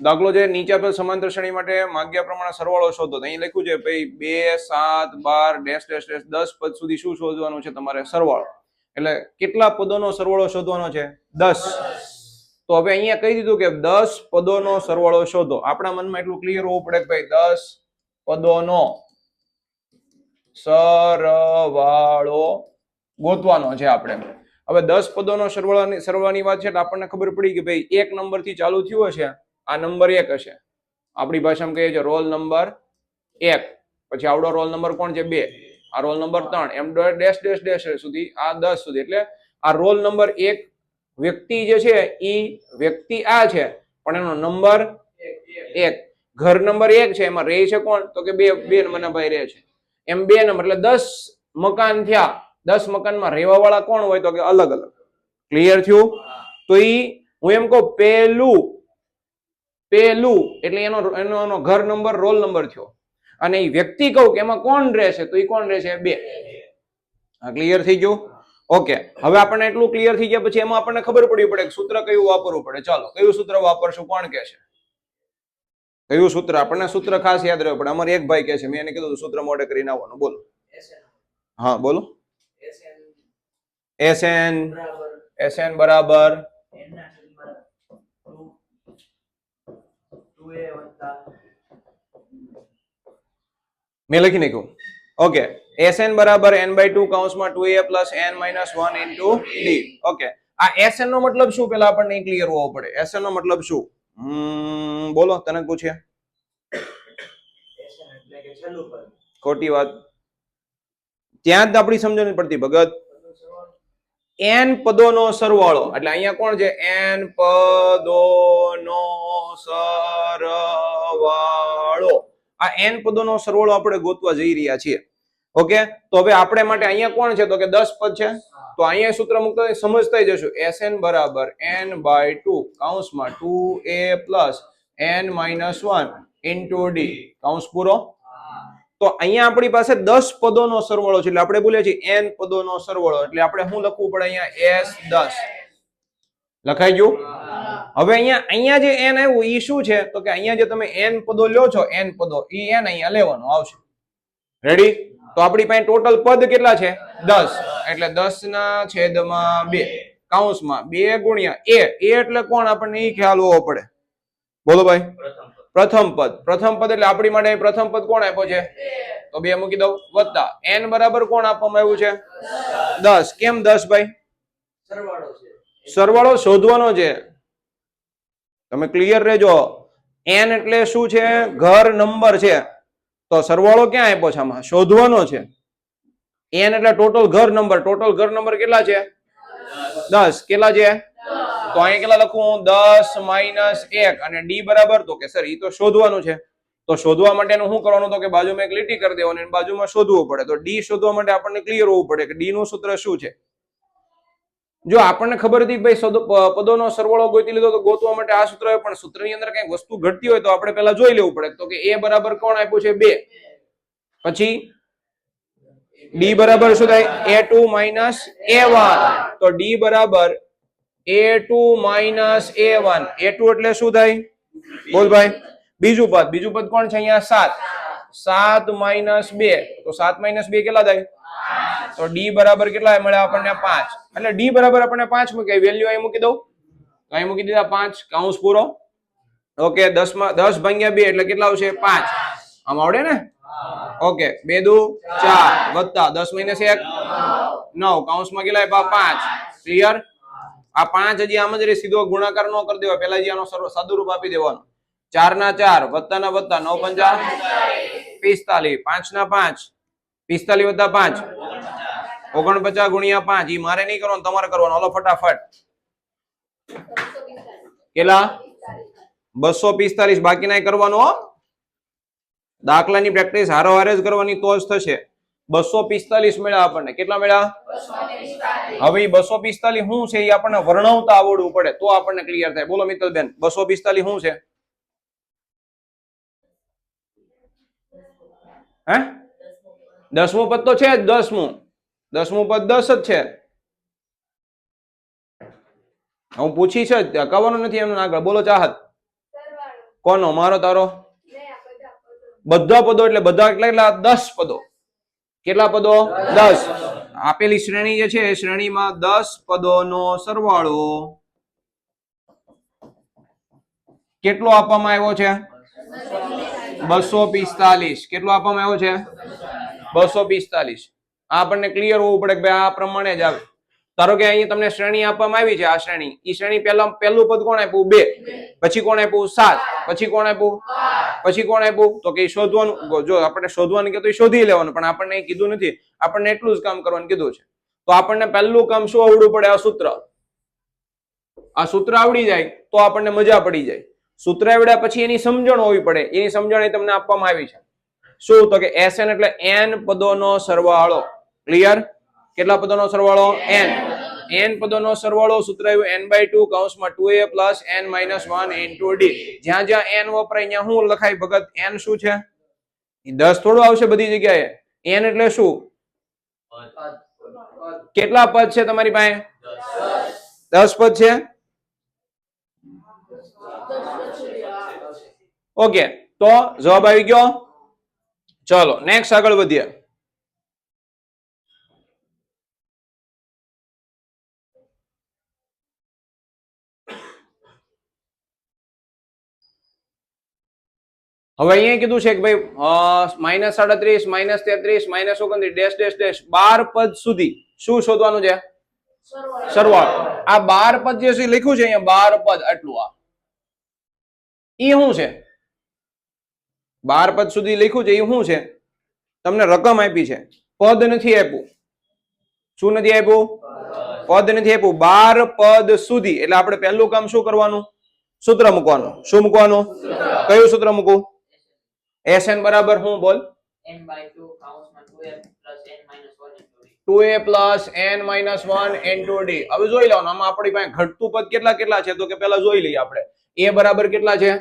દાખલો છે, નીચે આપેલ સમાંતર શ્રેણી માટે માગ્યા પ્રમાણે સરવાળો શોધો. અહીં લખ્યું છે, ભાઈ બે, સાત, બાર, ડેશ ડેશ ડેશ, દસ પદ સુધી શું શોધવાનું છે તમારે? સરવાળો. એટલે કેટલા પદોનો સરવાળો શોધવાનો છે? દસ. તો હવે અહીંયા કહી દીધું કે દસ પદોનો સરવાળો શોધો. આપણા મનમાં એટલું ક્લિયર હોવું પડે કે ભાઈ દસ પદોનો સરવાળો ગોતવાનો છે આપણે. હવે દસ પદોનો સરવાળાની સરવાળાની વાત છે એટલે આપણને ખબર પડી કે ભાઈ એક નંબરથી ચાલુ થયું હશે. આ નંબર એક હશે. આપણી ભાષામાં કહીએ છીએ રોલ નંબર એક. પછી આવડો રોલ નંબર કોણ છે? બે. આ રોલ નંબર ત્રણ. એમ ડેશ ડેશ ડેશ સુધી, આ દસ સુધી. એટલે આ રોલ નંબર એક વ્યક્તિ જે છે એ વ્યક્તિ આ છે, પણ એનો નંબર એક. ઘર નંબર એક છે, એમાં રહે છે કોણ? તો કે બે બે નંબરના ભાઈ રહે છે. એમ બે નંબર. એટલે દસ મકાન થયા. દસ મકાનમાં રહેવા વાળા કોણ હોય? તો કે અલગ અલગ. ક્લિયર થયું? તો એ હું એમ કહું પેલું પેલું એટલે એનો એનો એનો ઘર નંબર રોલ નંબર થયો. અને એ વ્યક્તિ કહું કે એમાં કોણ રહેશે તો એ કોણ રહેશે? બે. આ ક્લિયર થઈ ગયું? ઓકે હવે આપણને એટલું ક્લિયર થઈ ગયા પછી એમાં આપણને ખબર પડવી પડે કે સૂત્ર કયું વાપરવું પડે. ચાલો કયું સૂત્ર વાપરશું કોણ કે છે? કયું સૂત્ર? આપણને સૂત્ર ખાસ યાદ રહેવું પડે. અમારે એક ભાઈ કે છે મેં એને કીધું સૂત્ર મોડે કરીને આવવાનું. બોલો. હા બોલો. એસ એન એસ એન બરાબર. મેં લખી નાખ્યું. ઓકે એન બરાબર N by two કાઉન્સમાં two A plus N minus one into D okay આ એસ એન નો મતલબ શું? પેલા આપણને ક્લિયર હોવો પડે. એન નો મતલબ શું? બોલો તને પૂછે. ખોટી વાત. ત્યાં જ આપણી સમજણ પડતી ભગત. એન પદોનો સરવાળો. એટલે અહીંયા કોણ છે? એન પદોનો સરવાળો. આ એન પદોનો સરવાળો આપણે ગોતવા જઈ રહ્યા છીએ. ઓકે તો હવે આપણે માટે અહીંયા કોણ છે? તો કે દસ પદ છે? તો અહીંયા સૂત્ર મુકતા સમજતા જશું. એસ એન બરાબર N by two કાઉન્સમાં two A plus N minus one into D કાઉન્સ પૂરો? તો અહીંયા આપણી પાસે દસ પદોનો સરવાળો છે. એટલે આપણે બોલીએ છીએ એન પદોનો સરવાળો. એટલે આપણે શું લખવું પડે અહીંયા? એસ દસ. લખાઈ ગયું? હવે અહીંયા અહીંયા જે એન આવ્યું એ શું છે? તો કે અહીંયા જે તમે એન પદો લ્યો છો એન પદો એ એન અહીંયા લેવાનું આવશે. રેડી તો આપણી પાસે ટોટલ પદ કેટલા છે? દસ. એટલે દસ ના છેદમાં બે. કાઉન્સમાં બે ગુણ્યા એ એટલે કોણ? આપણને એ ખ્યાલ હોવો પડે. બોલો ભાઈ. પ્રથમ પદ. પ્રથમ પદ એટલે આપણી માટે પ્રથમ પદ કોણ આપ્યો છે? તો બે મૂકી દઉં. વત્તા. એન બરાબર કોણ આપવામાં આવ્યું છે? દસ. કેમ દસ ભાઈ? સરવાળો શોધવાનો છે. તમે ક્લિયર રહેજો. એન એટલે શું છે? ઘર નંબર છે. તો સરવાળો ક્યાં આપ્યો છે આમાં? શોધવાનો છે. એન એટલે ટોટલ ઘર નંબર. ટોટલ ઘર નંબર કેટલા છે? દસ. કેટલા છે? તો અહીંયા કેટલા લખું? દસ માઇનસ એક. અને ડી બરાબર તો કે, સર એ તો શોધવાનું છે. તો શોધવા માટેનું શું કરવાનું તો કે બાજુમાં એક લીટી કરી દેવાની અને બાજુમાં શોધવું પડે. તો ડી શોધવા માટે આપણને ક્લિયર હોવું પડે કે ડી નું સૂત્ર શું છે. જો આપણને ખબર હતી ભાઈ પદોનો સરવાળો ગોતી લીધો તો ગોતવા માટે આ સૂત્ર હોય, પણ સૂત્રની અંદર કઈ વસ્તુ ઘટતી હોય તો આપણે પહેલા જોઈ લેવું પડે તો કે એ બરાબર કોણ આપ્યું છે? બે. પછી ડી બરાબર શું થાય? A two minus A one. તો ડી બરાબર A two minus A one A two એટલે શું થાય? બોલ ભાઈ બીજું પદ. બીજું પદ કોણ છે અહીંયા? સાત. સાત માઇનસ બે. તો સાત માઇનસ બે કેટલા થાય? તો ડી બરાબર કેટલા મળે આપણને પાંચ. એટલે ડી બરાબર આપણને પાંચ મૂકે. વેલ્યુ અહીં મૂકી દઉં. તો અહીં મૂકી દીધા પાંચ. કાઉન્સ પૂરો. ઓકે, દસમાં દસ ભાગ્યા બે એટલે કેટલા આવશે? પાંચ. આમ આવડે ને? ઓકે, બે દુ ચાર વત્તા દસ માઇનસ એક. નવ. કાઉન્સમાં કેટલા આપ્યા? પાંચ. ક્લિયર આ પાંચ હજી આમ જ રહે, સીધો ગુણાકાર ન કરી દેવાય પેલા જે આનો સર્વ સાદુરૂપ આપી દેવાનો. ચાર ના ચાર, વત્તા ના વત્તા, નવ પંચા પિસ્તાલીસ. પાંચ ના પાંચ, પિસ્તાલીસ વત્તા પાંચ. ઓગણપચાસ ગુણ્યા પાંચ. એ મારે નહીં કરવાનું, તમારે કરવાનું. હલો, ફટાફટ. કેટલા? બસો પિસ્તાલીસ. બાકીના કરવાનો દાખલાની પ્રેક્ટિસ હારો હારે જ કરવાની, તો જ થશે. બસો પિસ્તાલીસ મળ્યા આપણને. કેટલા મળ્યા હવે બસો પિસ્તાલીસ શું છે એ આપણને વર્ણવતા આવડવું પડે. તો આપણને ક્લિયર થાય. બોલો મિત્તલબેન બસો પિસ્તાલીસ શું છે? હે? દસમું પદ તો છે જ દસમું. દસમું પદ દસ જ છે. હું પૂછી છે જ. કવાનું નથી એમનું આગળ. બોલો ચાહત. કોનો? મારો તારો? બધા પદો એટલે બધા કેટલા કેટલા? દસ પદો. કેટલા પદો? દસ. આપેલી શ્રેણી જે છે શ્રેણીમાં દસ પદોનો સરવાળો કેટલો આપવામાં આવ્યો છે? બસો પિસ્તાલીસ. કેટલો આપવામાં આવ્યો છે? બસો પિસ્તાલીસ. આપણને ક્લિયર હોવું પડે કે ભાઈ આ પ્રમાણે જ આવે. ધારો કે અહીંયા તમને શ્રેણી આપવામાં આવી છે, આ શ્રેણી. ઈ શ્રેણી પહેલા પહેલું પદ કોણ આપ્યું? બે. પછી કોણ આપ્યું? સાત. પછી કોણ આપ્યું? પછી કોણ આપ્યું? તો કે શોધવાનું જો આપણે શોધવાનું કીધું તો શોધી લેવાનું, પણ આપણને કીધું નથી. આપણને એટલું જ કામ કરવાનું કીધું છે. તો આપણને પહેલું કામ શું આવડવું પડે? આ સૂત્ર. આ સૂત્ર આવડી જાય તો આપણને મજા પડી જાય. સૂત્ર આવડ્યા પછી એની સમજણ હોવી પડે. એની સમજણ એ તમને આપવામાં આવી છે. શું? તો કે એસ એટલે એન પદોનો સરવાળો. ક્લિયર કેટલા પદોનો સરવાળો? એન એન પદોનો સરવાળો સૂત્ર આવ્યું એન બાય ટુ કૌંસમાં two A plus N minus one into જ્યાં જ્યાં એન વપરાય, ત્યાં શું લખાય? ભગત એન શું છે? દસ થોડું આવશે બધી જગ્યાએ. એન એટલે શું? કેટલા પદ છે તમારી પાસે? દસ પદ છે? ઓકે, તો જવાબ આવી ગયો. ચલો નેક્સ્ટ આગળ વધીએ. હવે અહીંયા કીધું છે કે ભાઈ માઇનસ સાડત્રીસ માઇનસ તેત્રીસ માઇનસ ઓગણત્રીસ ડેશ ડેશ ડેશ બાર પદ સુધી શું શોધવાનું છે? સરવાળો આ બાર પદ જે લખ્યું છે અહીંયા બાર પદ આટલું આ. ઈ શું છે? બાર પદ સુધી લખ્યું છે એ શું છે? તમને રકમ આપી છે. પદ નથી આપ્યું. શું નથી આપ્યું? પદ નથી આપ્યું. બાર પદ સુધી. એટલે આપણે પહેલું કામ શું કરવાનું? સૂત્ર મૂકવાનું. શું મૂકવાનું? કયું સૂત્ર મૂકવું? એસએન બરાબર હું બોલ? n 2 કૌંસમાં 2m plus n 1 into A plus N minus one N two D હવે જોઈ લેવાનું આમાં આપણી પાસે ઘટતું પદ કેટલા કેટલા છે? તો કે પેલા જોઈ લઈએ આપણે. એ બરાબર કેટલા છે?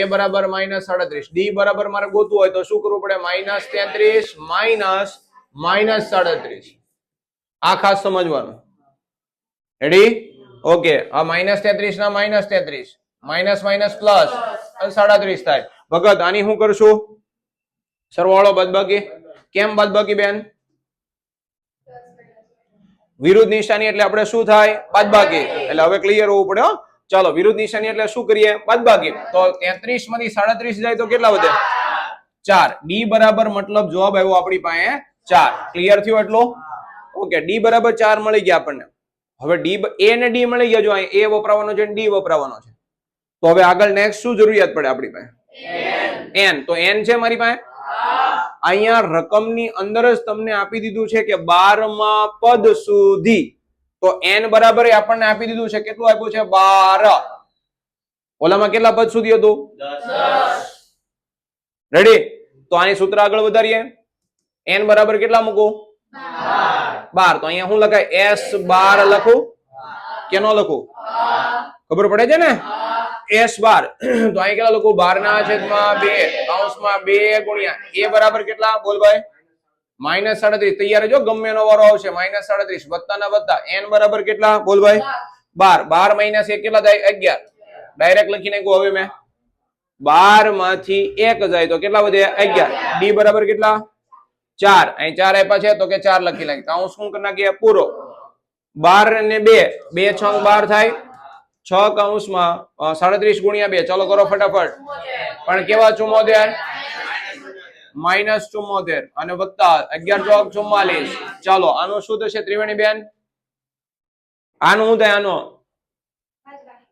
એ બરાબર માઇનસ સાડત્રીસ. ડી બરાબર મારે ગોતવું હોય તો શું કરવું પડે? માઇનસ તેત્રીસ માઇનસ માઇનસ સાડત્રીસ. આ ખાસ સમજવાનું. રેડી ઓકે આ માઇનસ તેત્રીસ ના માઇનસ તેત્રીસ. માઇનસ માઇનસ પ્લસ સાડત્રીસ થાય. ભગત, આની શું કરશું? સરવાળો બાદબાકી? કેમ બાદબાકી બેન? વિરુદ્ધ નિશાની એટલે આપણે શું થાય? બાદબાકી. એટલે હવે ક્લિયર હોવું પડે ચાલો, વિરુદ્ધ નિશાની એટલે શું કરીએ? બાદબાકી. તો 33 માંથી 37 જાય તો કેટલા વધે? ચાર. ડી બરાબર મતલબ જવાબ આવ્યો આપણી પાસે ચાર. ક્લિયર થયો એટલો? ઓકે ડી બરાબર ચાર મળી ગયા આપણને. હવે ડી એ ને ડી મળી ગયા જો અહીં એ વપરાવાનો છે ડી વપરાવાનો છે. તો હવે આગળ નેક્સ્ટ શું જરૂરિયાત પડે આપણી પાસે? એન તો એન છે મારી પાસે? અહીંયા રકમની અંદર જ તમને આપી દીધું છે કે બારમા પદ સુધી. તો એન બરાબર આપણને આપી દીધું છે. કેટલું આપ્યું છે? બાર. ઓલામાં કેટલા પદ સુધી હતું? રેડી તો આની સૂત્ર આગળ વધારીએ. એન બરાબર કેટલા મૂકું? બાર. તો અહીંયા શું લખાય? એસ બાર લખું? કેનો લખું? ખબર પડે છે ને? એસ બાર તો અહીં કેટલા લોકો? બાર ના છેદમાં બે કૌંસમાં બે ગુણ્યા. એ બરાબર કેટલા? બોલ ભાઈ. માઇનસ સાડત્રીસ. તૈયાર જો ગમે એનો વારો આવશે. માઇનસ સાડત્રીસ. વત્તા ના વત્તા એન બરાબર કેટલા? બોલ ભાઈ. બાર. બાર માઇનસ એક કેટલા થાય? અગિયાર. ડાયરેક્ટ લખી નાખ્યું હવે મેં. બારમાંથી એક જાય તો કેટલા વધે? અગિયાર. ડી બરાબર કેટલા? ચાર. અહીં ચાર આપ્યા છે, તો કે ચાર લખી નાખી. કૌંસ શું કરી નાખીએ? પૂરો. બાર ને બે. બે છ બાર થાય. છ કૌંસમાં સાડત્રીસ ગુણ્યા બે. ચાલો કરો ફટાફટ. પણ કેવા ચુમ્મોતેર? માઇનસ ચુમ્મોતેર અને વત્તા અગિયાર ચોક ચુમ્માલીસ. ચાલો, આનું શું થશે ત્રિવેણી બેન? આનું શું થાય આનો?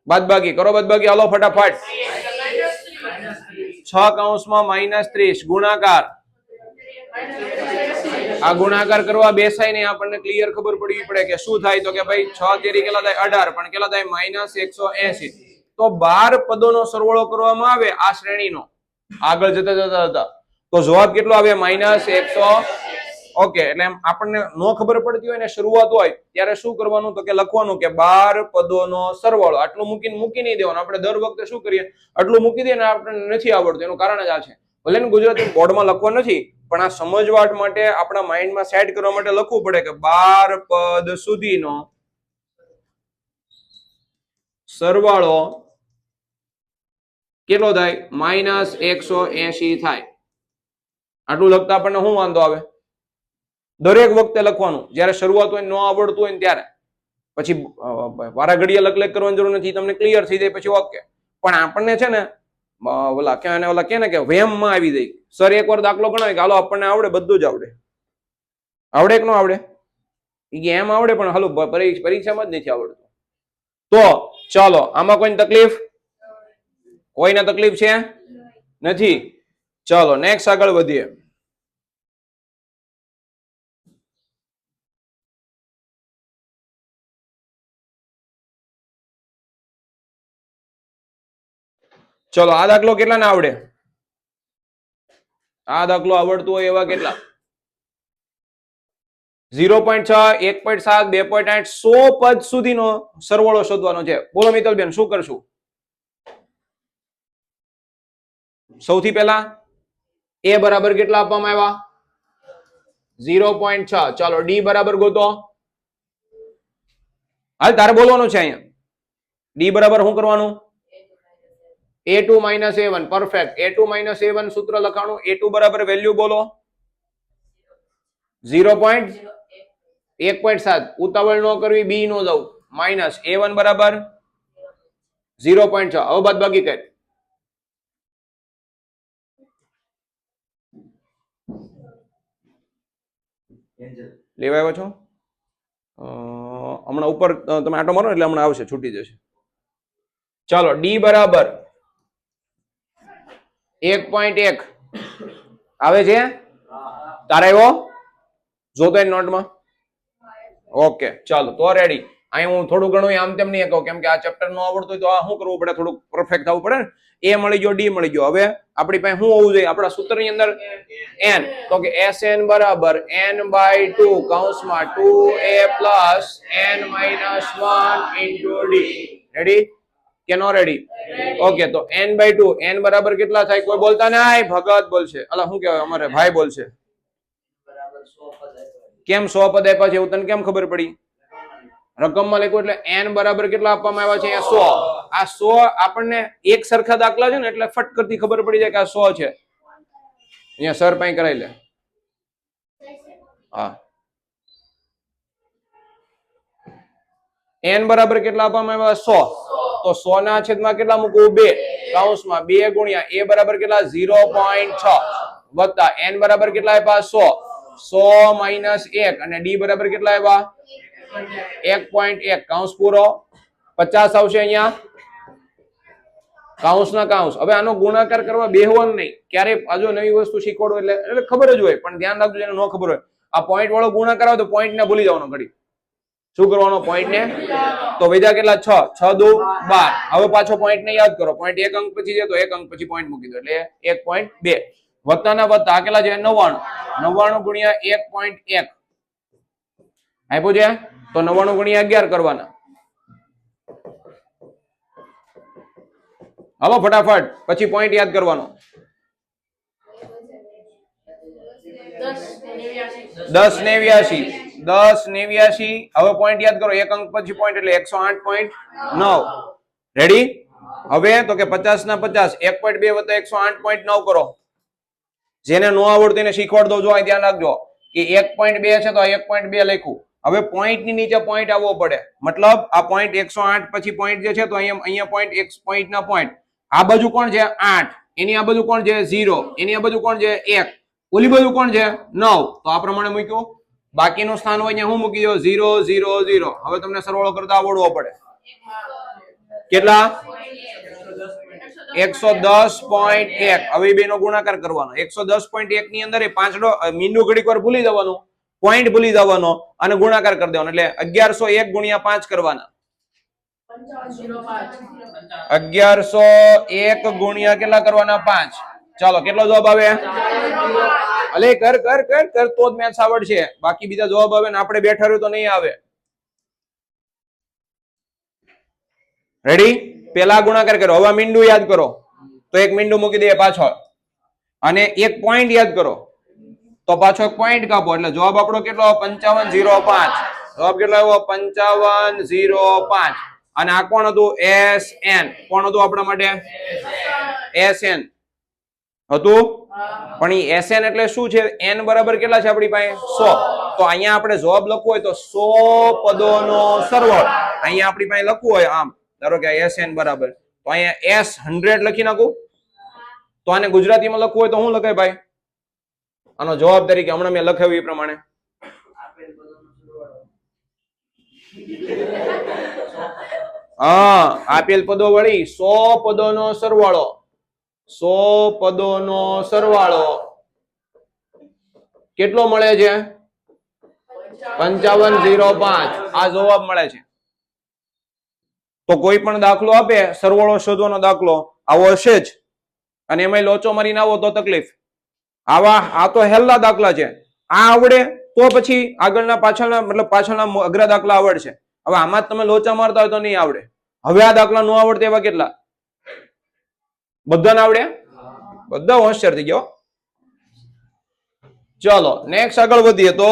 બાદબાકી. કરો બાદબાકી. હાલો, ફટાફટ. છ કૌંસમાં માઇનસ ત્રીસ. ગુણાકાર. આ ગુણાકાર કરવા બેસાય ને આપણને ક્લિયર ખબર પડવી પડે કે શું થાય. તો કે ભાઈ છ તેરી કેટલા થાય? અઢાર. પણ કેટલા થાય? માઇનસ એકસો એસી તો બાર પદોનો સરવાળો કરવામાં આવે આ શ્રેણીનો. આગળ જતા જતા જતા. તો જવાબ કેટલો આવે? માઇનસ એકસો ઓકે, એટલે આપણને નો ખબર પડતી હોય ને શરૂઆત હોય, ત્યારે શું કરવાનું? તો કે લખવાનું કે બાર પદોનો સરવાળો. આટલું મૂકીને મૂકી નહીં દેવાનું. આપણે દર વખતે શું કરીએ? આટલું મૂકી દઈએ ને આપણને નથી આવડતું. એનું કારણ જ આ છે. ભલે ને ગુજરાતી બોર્ડમાં લખવા નથી, પણ આ સમજવાટ માટે આપણા માઇન્ડમાં સેટ કરવા માટે લખવું પડે કે બાર પદ સુધીનો સરવાળો કેટલો થાય? માઇનસ એકસો એસી થાય. આટલું લખતા આપણને શું વાંધો આવે? દરેક વખતે લખવાનું. જ્યારે શરૂઆત હોય ન આવડતું હોય ત્યારે. પછી વારા ઘડીએ લખ કરવાની જરૂર નથી, તમને ક્લિયર થઈ જાય, પછી ઓકે પણ આપણને છે ને ઓલા કે અને ઓલા કે ને કે વેમમાં આવી જાય. સર, એકવાર દાખલો ગણાય કે હાલો આપણને આવડે, બધું જ આવડે. આવડે કે ન આવડે? કે એમ આવડે પણ હાલો પરીક્ષામાં જ નથી આવડતું. તો, ચાલો, આમાં કોઈને તકલીફ? કોઈને તકલીફ છે? નથી. ચાલો નેક્સ્ટ આગળ વધીએ. ચલો, આ દાખલો કેટલા ને આવડે? આ દાખલો આવડતું હોય એવા કેટલા? ઝીરો પોઈન્ટ છ, એક પોઈન્ટ સાત, બે પોઈન્ટ આઠ, સો પદ સુધીનો સરવાળો શોધવાનો છે. બોલો મિત્રબેન શું કરશું? સૌથી પહેલા એ બરાબર કેટલા આપવામાં આવ્યા? ઝીરો પોઈન્ટ છ. ચાલો, ડી બરાબર ગોતો. હાલ, તારે બોલવાનું છે અહીંયા. ડી બરાબર શું કરવાનું? A two minus A one perfect A two minus A one સૂત્ર લખાણું. એ ટુ બરાબર વેલ્યુ બોલો. ઝીરો પોઈન્ટ એક પોઈન્ટ સાત. ઉતાવળ ન કરવી બી નો જવું માઇનસ એ વન બરાબર ઝીરો પોઈન્ટ છ. હવે બાદ બાકી કર. લેવા આવ્યો છો? હમણાં ઉપર તમે આટો મારો એટલે હમણાં આવશે, છૂટી જશે. ચાલો ડી બરાબર એક પોઈન્ટ એક. આવે છે? તારે આવ્યો? જોતો નોટમાં. ઓકે, ચાલો, તો રેડી અહીં હું થોડું ઘણું આમ તેમ નહીં કહું, કેમ કે આ ચેપ્ટર નો આવડતું હોય તો આ શું કરવું પડે? થોડુંક પરફેક્ટ થવું પડે એ મળી ગયો ડી મળી ગયો. હવે આપણી પાસે શું હોવું જોઈએ? આપણા સૂત્રની અંદર? એન તો કે એસ એન બરાબર એન બાય ટુ કૌંસમાં two A plus N minus one into D ready કે નો રેડી ઓકે તો એન બાય ટુ એન બરાબર કેટલા થાય? કોઈ બોલતા નહીં ભગત બોલશે. અલા, શું કહેવાય? અમારે ભાઈ બોલશે. કેમ સો પદ આપ્યા છે? એવું તને કેમ ખબર પડી? રકમમાં લખ્યું એટલે એન બરાબર કેટલા આપવામાં આવ્યા છે? સો. આ સો આપણને એક સરખા દાખલા છે ને, એટલે ફટ કરતી ખબર પડી જાય કે આ સો છે. અહીંયા સર પાસે કરાવી લે. હા. એન બરાબર કેટલા આપવામાં આવ્યા? સો. તો સો ના છેદમાં કેટલા મૂકવું? બે. કૌંસમાં બે ગુણ્યા એ બરાબર કેટલા? ઝીરો પોઈન્ટ છ. વત્તા એન બરાબર કેટલા આપ્યા સો. સો માઇનસ એક. અને ડી બરાબર કેટલા આવ્યા એક પોઈન્ટ એક. કૌંસ પૂરો. પચાસ આવશે અહીંયા. કાઉન્સ ના કાઉન્સ હવે આનો ગુણાકાર કરવા બેહવાનું નહીં. ક્યારે આજો નવી વસ્તુ શીખવાડો એટલે એટલે ખબર જ હોય. પણ ધ્યાન રાખજો જેને ન ખબર હોય. આ પોઈન્ટ વાળો ગુણાકાર આવે તો પોઈન્ટ ને ભૂલી જવાનો ઘડી. શું કરવાનો પોઈન્ટ ને? તો વૈધા કેટલા? છ. છ દુ બાર. હવે પાછો પોઈન્ટ ને યાદ કરો. પોઈન્ટ એક અંક પછી છે તો એક અંક પછી પોઈન્ટ મૂકી દો. એટલે એક પોઈન્ટ બે. વત્તાના વત્તા કેટલા છે? નવ્વાણું. નવ્વાણું ગુણ્યા એક પોઈન્ટ એક. આપ્યું છે? તો નવ્વાણું ગુણ્યા અગિયાર કરવાના. હાલો, ફટાફટ. પછી પોઈન્ટ યાદ કરવાનો. દસ નેવ્યાસી દસ નેવ્યાસી હવે પોઈન્ટ યાદ કરો, એક અંક પછી પોઈન્ટ એટલે એકસો આઠ પોઈન્ટ નવ. રેડી હવે તો કે પચાસ ના પચાસ, એક પોઈન્ટ બે વત્તા એકસો આઠ પોઈન્ટ નવ કરો. જેને ન આવડતું એને શીખવાડ દો જો ધ્યાન રાખજો. કે એક પોઈન્ટ બે છે તો એક પોઈન્ટ બે લખ્યું. હવે પોઈન્ટની નીચે પોઈન્ટ આવવો પડે. મતલબ આ પોઈન્ટ એકસો આઠ પછી પોઈન્ટ જે છે તો અહીંયા અહીંયા પોઈન્ટ એક પોઈન્ટ ના પોઈન્ટ આ બાજુ કોણ છે? આઠ. એની આ બાજુ કોણ છે? ઝીરો. એની આ બાજુ કોણ છે? એક. ઓલી બાજુ કોણ છે? નવ. તો આ પ્રમાણે મૂક્યું. બાકીનું સ્થાન હોય અહીંયા હું મૂકી દો ઝીરો ઝીરો ઝીરો. હવે તમને સરવાળો કરતા આવડવો પડે. કેટલા? એકસો દસ પોઈન્ટ એક. હવે બે નો ગુણાકાર કરવાનો. એકસો દસ પોઈન્ટ એક ની અંદર એ પાંચડો મીનુ ઘડીક વાર ભૂલી જવાનું. પોઈન્ટ ભૂલી જવાનો અને ગુણાકાર કરી દેવાનો. એટલે અગિયારસો એક ગુણ્યા પાંચ કરવાના. અગિયારસો એક ગુણ્યા કેટલા કરવાના? પાંચ. ચાલો, કેટલો જવાબ આવે? અલે, કર કર કર કર, તો જ મેથ્સ આવડશે. બાકી બીજા જવાબ આવે ને આપણે બેઠા રહ્યું તો નહીં આવે. રેડી પેલા ગુણાકાર કરો. હવે મીંડું યાદ કરો. તો એક મીંડું મૂકી દઈએ પાછળ. અને એક પોઈન્ટ યાદ કરો. તો પાછો એક પોઈન્ટ કાપો. એટલે જવાબ આપણો કેટલો પંચાવન, ઝીરો, પાંચ. જવાબ કેટલો આવ્યો? પંચાવન, ઝીરો, પાંચ. અને આ કોણ હતું? એસ એન કોણ હતું આપણા માટે? એસ એન હતું? પણ એ એસ એન એટલે શું છે? એન બરાબર કેટલા છે આપણી પાસે? સો. તો અહીંયા આપણે જવાબ લખવો હોય તો સો પદોનો સરવાળો. અહીંયા આપણી પાસે લખવું હોય આમ. ધારો કે એસ એન બરાબર. તો અહીંયા એસ હંડ્રેડ લખી નાખું. તો આને ગુજરાતીમાં લખવું હોય તો શું લખાય ભાઈ? આનો જવાબ તરીકે હમણાં મેં લખાવ્યું એ પ્રમાણે. હા, આપેલ પદો વળી સો પદોનો સરવાળો. સો પદોનો સરવાળો. કેટલો મળે છે? પંચાવન ઝીરો પાંચ. આ જવાબ મળે છે. તો કોઈ પણ દાખલો આપે, સરવાળો શોધવાનો દાખલો, આવો હશે જ. અને એમાં લોચો મારીને આવો તો તકલીફ. આવા, આ તો હેલ્લા દાખલા છે. આ આવડે તો પછી આગળના પાછળના, મતલબ પાછળના અઘરા દાખલા આવડશે. હવે આમાં તમે લોચા મારતા હોય તો નહીં આવડે. હવે આ દાખલા ન આવડતા એવા કેટલા? બધાને આવડ્યા બધા હોશિયાર થઈ ગયો ચલો નેક્સ્ટ આગળ વધીએ તો